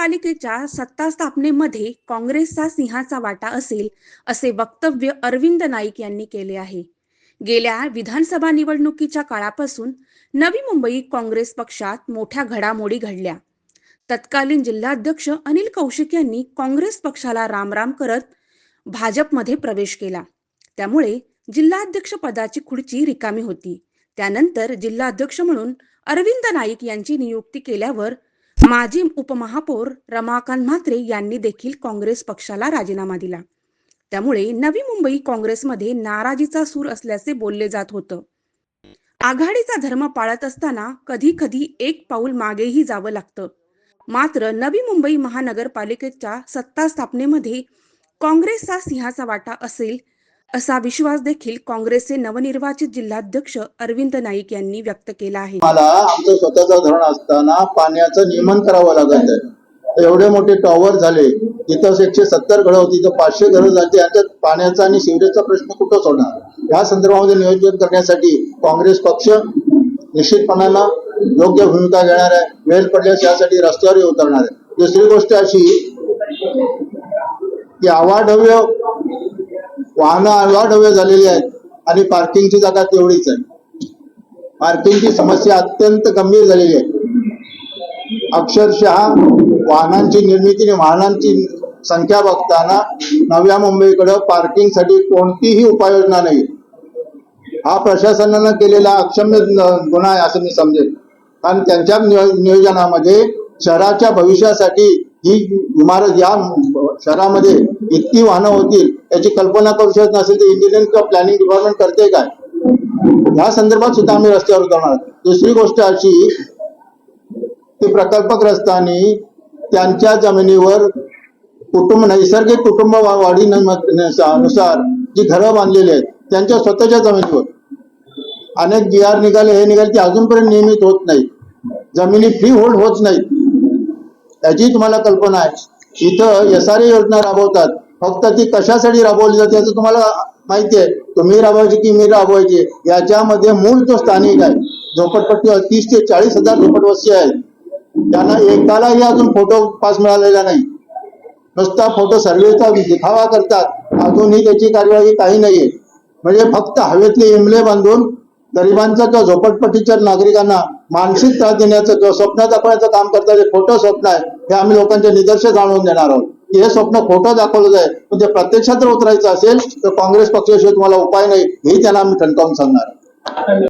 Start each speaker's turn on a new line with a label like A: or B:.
A: महापालिकेच्या सत्ता स्थापनेमध्ये काँग्रेसचा सिंहाचा वाटा असेल असे वक्तव्य अरविंद नाईक यांनी केले आहे. गेल्या विधानसभा निवडणुकीच्या काळापासून नवी मुंबई काँग्रेस पक्षात मोठ्या घडामोडी घडल्या. तत्कालीन जिल्हाध्यक्ष अनिल कौशिक यांनी काँग्रेस पक्षाला रामराम करत भाजपमध्ये प्रवेश केला. त्यामुळे जिल्हाध्यक्ष पदाची खुर्ची रिकामी होती. त्यानंतर जिल्हाध्यक्ष म्हणून अरविंद नाईक यांची नियुक्ती केल्यावर माजी उपमहापौर रमाकांत म्हात्रे यांनी देखील काँग्रेस पक्षाला राजीनामा दिला. त्यामुळे नवी मुंबई काँग्रेसमध्ये नाराजीचा सूर असल्याचे बोलले जात होतं. आघाडीचा धर्म पाळत असताना कधी कधी एक पाऊल मागेही जावं लागतं. मात्र नवी मुंबई महानगरपालिकेच्या सत्ता स्थापनेमध्ये काँग्रेसचा सिंहाचा वाटा असेल असा विश्वास देखील काँग्रेसचे नवनिर्वाचित जिल्हाध्यक्ष अरविंद नाईक यांनी व्यक्त केला आहे.
B: मला आमचं स्वतःचं धरण असताना पाण्याचं नियमन करावं लागत आहे. एवढे मोठे टॉवर झाले तिथं एकशे सत्तर घरं होती तर पाचशे घरं जाते यांच्यात पाण्याचा आणि सिवरेजचा प्रश्न कुठं सोडणार या संदर्भामध्ये नियोजन करण्यासाठी काँग्रेस पक्ष निश्चितपणानं योग्य भूमिका घेणार आहे. वेळ पडल्यास यासाठी रस्त्यावर उतरणार आहे. दुसरी गोष्ट अशी की अवाढव्य वाहनं अवाढव्य झालेली आहेत आणि पार्किंगची जागा तेवढीच आहे. पार्किंगची समस्या अत्यंत गंभीर झालेली आहे. अक्षरशः वाहनांची निर्मिती आणि वाहनांची संख्या बघताना नव्या मुंबईकडे पार्किंगसाठी कोणतीही उपाययोजना नाही. हा प्रशासनानं केलेला अक्षम्य गुन्हा आहे असं मी समजेल कारण त्यांच्या नियोजनामध्ये शहराच्या भविष्यासाठी ही इमारत या शहरामध्ये इतकी वाहनं होतील याची कल्पना करू शकत नसेल तर इंजिनिअरिंग किंवा प्लॅनिंग डिपार्टमेंट करते काय? या संदर्भात सुद्धा आम्ही रस्त्यावर करणार दुसरी गोष्ट अशी की प्रकल्पग्रस्तांनी त्यांच्या जमिनीवर कुटुंब नैसर्गिक कुटुंब वाढी नुसार जी घरं बांधलेली आहेत त्यांच्या स्वतःच्या जमिनीवर. अनेक जी आर निघाले हे निघाले ते अजूनपर्यंत नियमित होत नाही जमिनी फ्री होल्ड होत नाहीत. याची तुम्हाला कल्पना आहे. इथं एस आर योजना राबवतात. फक्त ती कशासाठी राबवली जाते याचं तुम्हाला माहिती आहे. तुम्ही राबवायची की मी राबवायची याच्यामध्ये मूळ जो स्थानिक आहे झोपडपट्टी तीस ते चाळीस हजार झोपडवस्ती आहे त्यांना एकालाही अजून फोटो पास मिळालेला नाही. नुसता फोटो सर्वेचा दिखावा करतात अजूनही त्याची कार्यवाही काही नाहीये. म्हणजे फक्त हवेतले इमले बांधून गरिबांचा किंवा झोपडपट्टीच्या नागरिकांना मानसिक त्रास देण्याचं किंवा स्वप्न दाखवण्याचं काम करतात हे खोटं स्वप्न आहे हे आम्ही लोकांच्या निदर्शक जाणून देणार आहोत. हे स्वप्न खोटं दाखवलं जाईल पण ते प्रत्यक्षात जर उतरायचं असेल तर काँग्रेस पक्षाशिवाय तुम्हाला उपाय नाही. हे त्यांना आम्ही ठणकावून सांगणार